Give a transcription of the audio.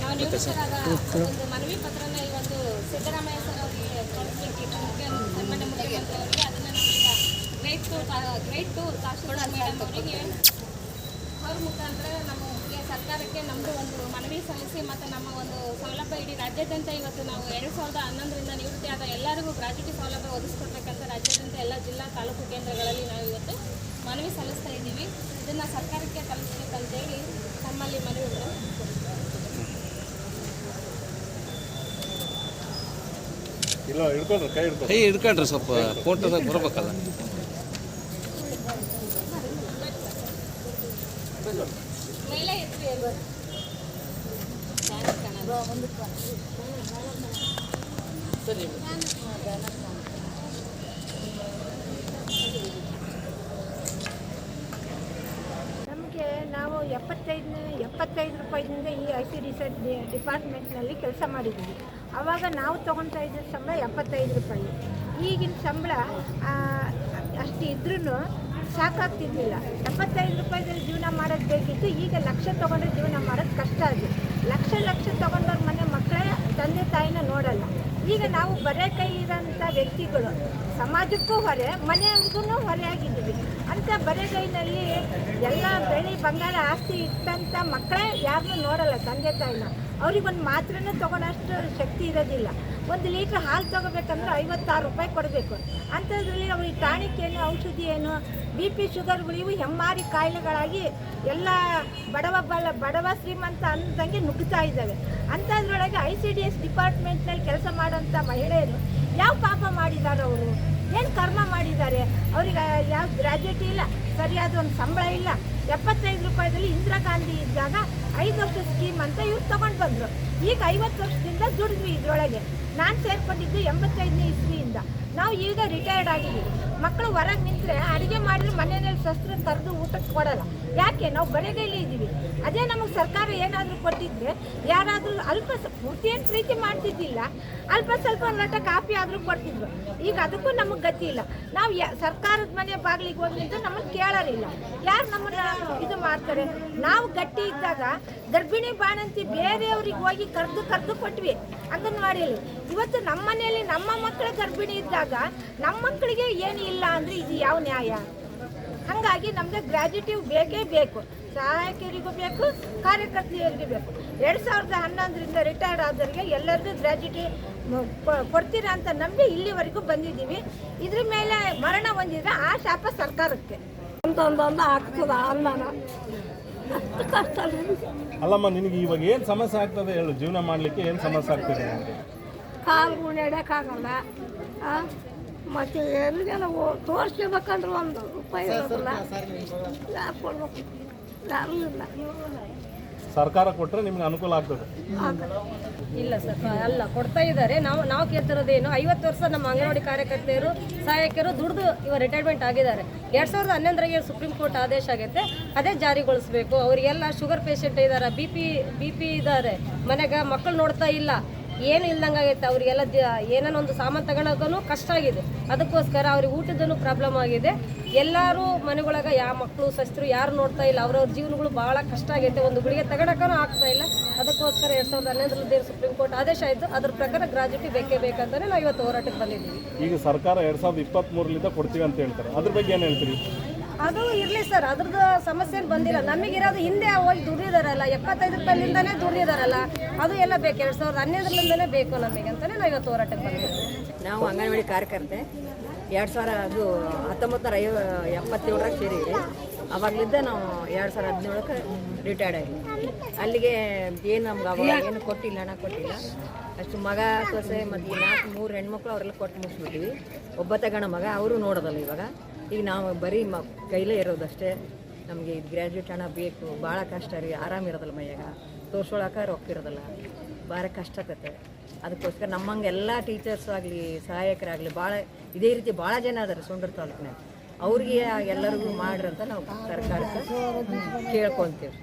ಒಂದು ಮನವಿ ಪತ್ರನ ಇವತ್ತು ಸಿದ್ದರಾಮಯ್ಯ ಸರ್ ಅವರಿಗೆ ಮುಖ್ಯ ಸನ್ಮಾನ್ಯ ಮುಖ್ಯಮಂತ್ರಿ ಅದನ್ನ ನಮ್ಮಿಂದ great to great to tahsildar madam ಅವರಿಗೆ ಅವ್ರ ಮುಖಾಂತರ ನಮಗೆ ಸರ್ಕಾರಕ್ಕೆ ನಮ್ಮದು ಒಂದು ಮನವಿ ಸಲ್ಲಿಸಿ ಮತ್ತು ನಮ್ಮ ಒಂದು ಸೌಲಭ್ಯ ಇಡೀ ರಾಜ್ಯಾದ್ಯಂತ ಇವತ್ತು ನಾವು ಎರಡು ಸಾವಿರದ ಹನ್ನೊಂದರಿಂದ ನಿವೃತ್ತಿ ಆದ ಎಲ್ಲರಿಗೂ ಗ್ರಾಜ್ಯುಟಿ ಸೌಲಭ್ಯ ಒದಗಿಸ್ಕೊಡ್ಬೇಕಂತ ರಾಜ್ಯಾದ್ಯಂತ ಎಲ್ಲ ಜಿಲ್ಲಾ ತಾಲೂಕು ಕೇಂದ್ರಗಳಲ್ಲಿ ನಾವು ಇವತ್ತು ಮನವಿ ಸಲ್ಲಿಸ್ತಾ ಇದ್ದೀವಿ. ಇದನ್ನು ಸರ್ಕಾರಕ್ಕೆ ತಲುಪಿಸ್ಬೇಕಂತೇಳಿ ನಮ್ಮಲ್ಲಿ ಮನವಿಗಳು ಇಲ್ಲ ಹಿಡ್ಕೊಳ್ರಿ ಕೈ ಹಿಡ್ಕೊಳ್ರಿ ಕೈ ಹಿಡ್ಕೊಂಡ್ರಿ ಸ್ವಲ್ಪ ಫೋಟೋದಾಗ ಬರ್ಬೇಕಲ್ಲ. ಮೇಲೆ ಎತ್ತಿ ಎಲ್ಲರೂ. ಬ್ಯಾನರ್ ಕಾಣಲ್ಲ. ನಮಗೆ ನಾವು ಎಪ್ಪತ್ತೈದು ಎಪ್ಪತ್ತೈದು ರೂಪಾಯಿದಿಂದ ಈ ಐ ಸಿ ರಿಸರ್ಚ್ ಡಿಪಾರ್ಟ್ಮೆಂಟ್ನಲ್ಲಿ ಕೆಲಸ ಮಾಡಿದ್ದೀವಿ ಆವಾಗ ನಾವು ತೊಗೊಳ್ತಾ ಇದ್ದ ಸಂಬಳ ಎಪ್ಪತ್ತೈದು ರೂಪಾಯಿ. ಈಗಿನ ಸಂಬಳ ಅಷ್ಟು ಇದ್ರೂ ಸಾಕಾಗ್ತಿದ್ದಿಲ್ಲ ಎಪ್ಪತ್ತೈದು ರೂಪಾಯಿದಲ್ಲಿ ಜೀವನ ಮಾಡೋದು ಬೇಕಿತ್ತು, ಈಗ ಲಕ್ಷ ತೊಗೊಂಡ್ರೆ ಜೀವನ ಮಾಡೋದು ಕಷ್ಟ ಅದು. ಲಕ್ಷ ಲಕ್ಷ ತೊಗೊಂಡವ್ರ ಮನೆ ಮಕ್ಕಳೇ, ತಂದೆ, ತಾಯಿನ ನೋಡಲ್ಲ. ಈಗ ನಾವು ಬರೆ ಕೈ ಇರೋಂಥ ವ್ಯಕ್ತಿಗಳು, ಸಮಾಜಕ್ಕೂ ಹೊರೆ, ಮನೆಯವ್ರಿಗೂ ಹೊರೆಯಾಗಿದ್ದೀವಿ ಅಂತ ಬರೆಗೈನಲ್ಲಿ ಎಲ್ಲ ಬೆಳಿ ಬಂಗಾರ ಆಸ್ತಿ ಇಟ್ಟಂಥ ಮಕ್ಕಳೇ ಯಾರನ್ನೂ ನೋಡಲ್ಲ ತಂದೆ ತಾಯಿನ. ಅವ್ರಿಗೊಂದು ಮಾತ್ರೆನೂ ತೊಗೊಳೋಷ್ಟು ಶಕ್ತಿ ಇರೋದಿಲ್ಲ. ಒಂದು ಲೀಟ್ರ್ ಹಾಲು ತೊಗೋಬೇಕಂದ್ರೆ ಐವತ್ತಾರು ರೂಪಾಯಿ ಕೊಡಬೇಕು. ಅಂಥದ್ರಲ್ಲಿ ಅವ್ರಿಗೆ ಟಾನಿಕ್ ಏನು, ಔಷಧಿ ಏನು, ಬಿ ಪಿ ಶುಗರ್ಗಳು ಇವು ಹೆಮ್ಮಾರಿ ಕಾಯಿಲೆಗಳಾಗಿ ಎಲ್ಲ ಬಡವ ಬಲ, ಬಡವ ಶ್ರೀಮಂತ ಅಂದಂಗೆ ನುಗ್ಗುತ್ತಾ ಇದ್ದಾವೆ. ಅಂಥದ್ರೊಳಗೆ ಐ ಸಿ ಡಿ ಎಸ್ ಡಿಪಾರ್ಟ್ಮೆಂಟ್ನಲ್ಲಿ ಕೆಲಸ ಮಾಡೋಂಥ ಮಹಿಳೆಯರು ಯಾವ ಪಾಪ ಮಾಡಿದ್ದಾರೆ ಅವರು ಏನು ಕರ್ಮ ಮಾಡಿದ್ದಾರೆ? ಅವ್ರಿಗೆ ಯಾವ ಗ್ರಾಜ್ಯುಟಿ ಇಲ್ಲ, ಸರಿಯಾದ ಒಂದು ಸಂಬಳ ಇಲ್ಲ. ಎಪ್ಪತ್ತೈದು ರೂಪಾಯಿದಲ್ಲಿ ಇಂದಿರಾ ಗಾಂಧಿ ಇದ್ದಾಗ ಐದು ವರ್ಷ ಸ್ಕೀಮ್ ಅಂತ ಇವ್ರು ತಗೊಂಡು ಬಂದರು. ಈಗ ಐವತ್ತು ವರ್ಷದಿಂದ ದುಡಿದ್ವಿ ಇದರೊಳಗೆ. ನಾನು ಸೇರ್ಕೊಂಡಿದ್ದು ಎಂಬತ್ತೈದನೇ ಇಸ್ವಿಯಿಂದ. ನಾವು ಈಗ ರಿಟೈರ್ಡ್ ಆಗಿದ್ದೀವಿ. ಮಕ್ಕಳು ಹೊರಗೆ ನಿಂತರೆ ಅಡುಗೆ ಮಾಡಿದ್ರೆ ಮನೆಯಲ್ಲಿ ಶಸ್ತ್ರ ಕರೆದು ಊಟಕ್ಕೆ ಕೊಡಲ್ಲ. ಯಾಕೆ? ನಾವು ಬರೆಗೈಲಿ ಇದ್ದೀವಿ. ಅದೇ ನಮಗೆ ಸರ್ಕಾರ ಏನಾದರೂ ಕೊಟ್ಟಿದ್ರೆ ಯಾರಾದರೂ ಅಲ್ಪ ಸ್ವಲ್ಪ ಏನು ಪ್ರೀತಿ ಮಾಡ್ತಿದ್ದಿಲ್ಲ, ಅಲ್ಪ ಸ್ವಲ್ಪ ಲಟ ಕಾಫಿ ಆದರೂ ಕೊಡ್ತಿದ್ರು. ಈಗ ಅದಕ್ಕೂ ನಮಗೆ ಗತಿ ಇಲ್ಲ. ನಾವು ಸರ್ಕಾರದ ಮನೆ ಬಾಗಿಲಿಗೆ ಹೋಗಿ ನಿಂತು ನಮ್ಮನ್ನು ಕೇಳೋರಿಲ್ಲ. ಯಾರು ನಮ್ಮನ್ನು ಇದು ಮಾಡ್ತಾರೆ? ನಾವು ಗಟ್ಟಿ ಇದ್ದಾಗ ಗರ್ಭಿಣಿ ಬಾಣಂತಿ ಬೇರೆಯವ್ರಿಗೆ ಹೋಗಿ ಕರೆದು ಕರೆದು ಕೊಟ್ವಿ. ಅಂಗನವಾಡಿಯಲ್ಲಿ. ಇವತ್ತು ನಮ್ಮ ಮನೆಯಲ್ಲಿ ನಮ್ಮ ಮಕ್ಕಳ ಗರ್ಭಿಣಿ ಇದ್ದಾಗ ನಮ್ಮ ಮಕ್ಕಳಿಗೆ ಏನು ಇಲ್ಲ ಅಂದರೆ ಇದು ಯಾವ ನ್ಯಾಯ? ಹಾಗಾಗಿ ನಮಗೆ ಗ್ರ್ಯಾಜುಟಿವ್ ಬೇಕೇ ಬೇಕು. ಸಹಾಯಕರಿಗೂ ಬೇಕು ಕಾರ್ಯಕರ್ತೆಯರಿಗೂ ಬೇಕು. ಎರಡು ಸಾವಿರದ ಹನ್ನೊಂದರಿಂದ ರಿಟೈರ್ಡ್ ಆದವರಿಗೆ ಎಲ್ಲರಿಗೂ ಗ್ರ್ಯಾಜುಟಿ ಕೊಡ್ತೀರಾ ಅಂತ ನಂಬಿ ಇಲ್ಲಿವರೆಗೂ ಬಂದಿದ್ದೀವಿ. ಇದ್ರ ಮೇಲೆ ಮರಣ ಹೊಂದಿದ್ರೆ ಆ ಶಾಪ ಸರ್ಕಾರಕ್ಕೆ. ಅಂತಂದೊಂದು ಆಗ್ತದ ಅನ್ನನ ಅಲ್ಲಮ್ಮ ನಿನಗೆ ಇವಾಗ ಏನು ಸಮಸ್ಯೆ ಆಗ್ತದೆ ಹೇಳು. ಜೀವನ ಮಾಡಲಿಕ್ಕೆ ಏನು ಸಮಸ್ಯೆ ಆಗ್ತದೆ? ಕಾಲು ಗುಣ ನಡೆಯೋಕ್ಕಾಗಲ್ಲ ಮತ್ತು ಎಲ್ಲಿಗೆಲ್ಲ ತೋರಿಸ್ಕೋಬೇಕಂದ್ರೆ ಒಂದು ರೂಪಾಯಿ ಇರೋದಿಲ್ಲ. ಯಾರು ಕೊಡ್ಬೇಕು. ಯಾರೂ ಇಲ್ಲ. ಸರ್ಕಾರ ಕೊಟ್ಟರೆ ನಿಮ್ಗೆ ಅನುಕೂಲ ಆಗ್ತದೆ. ಇಲ್ಲ ಸರ್ ಅಲ್ಲ ಕೊಡ್ತಾ ಇದ್ದಾರೆ. ನಾವು ನಾವು ಕೇಳ್ತಿರೋದೇನು ಐವತ್ತು ವರ್ಷ ನಮ್ಮ ಅಂಗನವಾಡಿ ಕಾರ್ಯಕರ್ತೆಯರು ಸಹಾಯಕರು ದುಡಿದು ಇವ ರಿಟೈರ್ಮೆಂಟ್ ಆಗಿದ್ದಾರೆ. ಎರಡು ಸಾವಿರದ ಹನ್ನೊಂದರಾಗೆ ಸುಪ್ರೀಂ ಕೋರ್ಟ್ ಆದೇಶ ಆಗೈತೆ. ಅದೇ ಜಾರಿಗೊಳಿಸ್ಬೇಕು. ಅವರಿಗೆಲ್ಲ ಶುಗರ್ ಪೇಷಂಟ್ ಇದ್ದಾರೆ. ಬಿ ಪಿ ಬಿ ಪಿ ಇದ್ದಾರೆ. ಮನೆಗೆ ಮಕ್ಕಳು ನೋಡ್ತಾ ಇಲ್ಲ. ಏನು ಇಲ್ದಂಗೆ ಆಗೈತೆ. ಅವರಿಗೆಲ್ಲ ಏನೇನೋ ಒಂದು ಸಾಮಾನು ತಗೊಳಕ್ಕೂ ಕಷ್ಟ ಆಗಿದೆ. ಅದಕ್ಕೋಸ್ಕರ ಅವ್ರಿಗೆ ಊಟದನು ಪ್ರಾಬ್ಲಮ್ ಆಗಿದೆ. ಎಲ್ಲರೂ ಮನೆಗೊಳಗೆ ಯಾವ ಮಕ್ಕಳು ಸಸ್ತರು ಯಾರು ನೋಡ್ತಾ ಇಲ್ಲ. ಅವ್ರವ್ರ ಜೀವನಗಳು ಭಾಳ ಕಷ್ಟ ಆಗೈತೆ. ಒಂದು ಗುಳಿಗೆ ತಗೊಳಕ್ಕೂ ಆಗ್ತಾ ಇಲ್ಲ. ಅದಕ್ಕೋಸ್ಕರ ಎರಡು ಸಾವಿರದ ಹನ್ನೊಂದರಲ್ಲಿ ಸುಪ್ರೀಂ ಕೋರ್ಟ್ ಆದೇಶ ಆಯಿತು. ಅದ್ರ ಪ್ರಕಾರ ಗ್ರಾಜ್ಯುಟಿ ಬೇಕೇ ಬೇಕಂತಾನೆ ನಾವು ಇವತ್ತು ಹೋರಾಟಕ್ಕೆ ಬಂದಿದ್ದೀವಿ. ಈಗ ಸರ್ಕಾರ ಎರಡು ಸಾವಿರದ ಇಪ್ಪತ್ತ್ಮೂರರಿಂದ ಕೊಡ್ತೀವಿ ಅಂತ ಹೇಳ್ತಾರೆ. ಅದ್ರ ಬಗ್ಗೆ ಏನು ಹೇಳ್ತೀರಿ? ಅದು ಇರಲಿ ಸರ್, ಅದ್ರದ್ದು ಸಮಸ್ಯೆ ಬಂದಿಲ್ಲ ಬಂದಿಲ್ಲ. ನಮಗಿರೋದು ಹಿಂದೆ ಹೋಗಿ ದುಡಿದಾರಲ್ಲ ಎಪ್ಪತ್ತೈದು ರೂಪಾಯಿಲಿಂದನೇ ದುಡಿದಾರಲ್ಲ ಅದು ಎಲ್ಲ ಬೇಕು. ಎರಡು ಸಾವಿರದ ಹನ್ನೊಂದರಿಂದನೇ ಬೇಕು ನಮಗೆ ಅಂತಾನೆ ನಾವು ಇವತ್ತು ಹೋರಾಟಕ್ಕೆ ಬಂದಿದ್ದೀವಿ. ನಾವು ಅಂಗನವಾಡಿ ಕಾರ್ಯಕರ್ತೆ. ಎರಡು ಸಾವಿರ, ಅದು ಹತ್ತೊಂಬತ್ತು ನೂರ ಐವ, ಎಪ್ಪತ್ತೇಳರಾಗ ಸೇರಿದ್ವಿ ಅವಾಗಲಿದ್ದ ನಾವು ಎರಡು ಸಾವಿರ ಹದಿನೇಳಕ್ಕೆ ರಿಟೈರ್ಡ್ ಆಗಿ. ಅಲ್ಲಿಗೆ ಏನು ನಮ್ಗೆ ಅವಾಗ ಏನು ಕೊಟ್ಟಿಲ್ಲ, ಹಣ ಕೊಟ್ಟಿಲ್ಲ. ಅಷ್ಟು ಮಗ ಸೊಸೆ ಮತ್ತು ನಾಲ್ಕು, ಮೂರು ಹೆಣ್ಮಕ್ಳು ಅವರೆಲ್ಲ ಕೊಟ್ಟು ಮುಗಿಸ್ಬಿಟ್ಟಿವಿ ಒಬ್ಬ ತಗಣ ಮಗ, ಅವರು ನೋಡೋದಲ್ಲ ಇವಾಗ. ಈಗ ನಾವು ಬರೀ ಮ ಕೈಲೇ ಇರೋದಷ್ಟೇ. ನಮಗೆ ಇದು ಗ್ರ್ಯಾಜುಯೇಟ್ ಹಣ ಬೇಕು ಭಾಳ ಕಷ್ಟ ರೀ ಆರಾಮಿರೋದಲ್ಲ ಮೈಯಾಗ. ತೋರ್ಸೊಳಕ್ಕೆ ರೊಕ್ಕ ಇರೋದಲ್ಲ ಭಾಳ ಕಷ್ಟ ಆಕತ್ತೆ. ಅದಕ್ಕೋಸ್ಕರ ನಮ್ಮಂಗೆ ಎಲ್ಲ ಟೀಚರ್ಸ್ ಆಗಲಿ, ಸಹಾಯಕರಾಗಲಿ ಭಾಳ ಇದೇ ರೀತಿ ಭಾಳ ಜನ ಅದಾರೆ ಸೊಂಡೂರು ತಾಲೂಕಿನಾಗ ಅವ್ರಿಗೆ ಎಲ್ಲರಿಗೂ ಮಾಡ್ರಂತ ನಾವು ಸರ್ಕಾರಕ್ಕೆ ಕೇಳ್ಕೊತೀವಿ.